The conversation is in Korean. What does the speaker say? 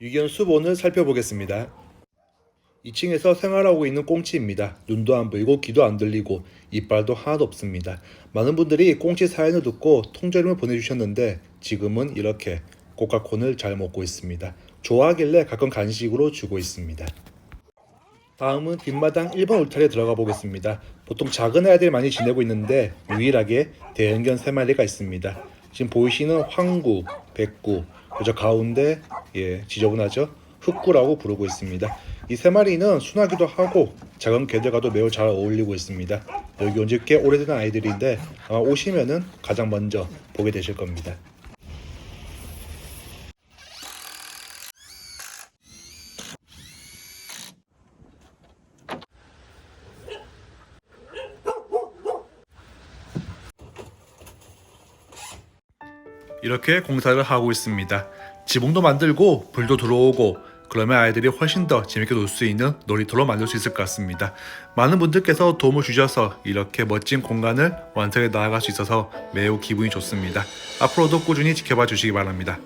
유견 수본을 살펴보겠습니다. 2층에서 생활하고 있는 꽁치입니다. 눈도 안 보이고 귀도 안 들리고 이빨도 하나도 없습니다. 많은 분들이 꽁치 사연을 듣고 통조림을 보내주셨는데 지금은 이렇게 꼬카콘을 잘 먹고 있습니다. 좋아하길래 가끔 간식으로 주고 있습니다. 다음은 뒷마당 1번 울타리에 들어가 보겠습니다. 보통 작은 아이들이 많이 지내고 있는데 유일하게 대형견 3마리가 있습니다. 지금 보이시는 황구, 백구, 그저 가운데 예 지저분하죠? 흑구라고 부르고 있습니다. 이 세 마리는 순하기도 하고 작은 개들과도 매우 잘 어울리고 있습니다. 여기 온 지 꽤 오래된 아이들인데 아마 오시면은 가장 먼저 보게 되실 겁니다. 이렇게 공사를 하고 있습니다. 지붕도 만들고 불도 들어오고 그러면 아이들이 훨씬 더 재밌게 놀 수 있는 놀이터로 만들 수 있을 것 같습니다. 많은 분들께서 도움을 주셔서 이렇게 멋진 공간을 완성해 나아갈 수 있어서 매우 기분이 좋습니다. 앞으로도 꾸준히 지켜봐 주시기 바랍니다.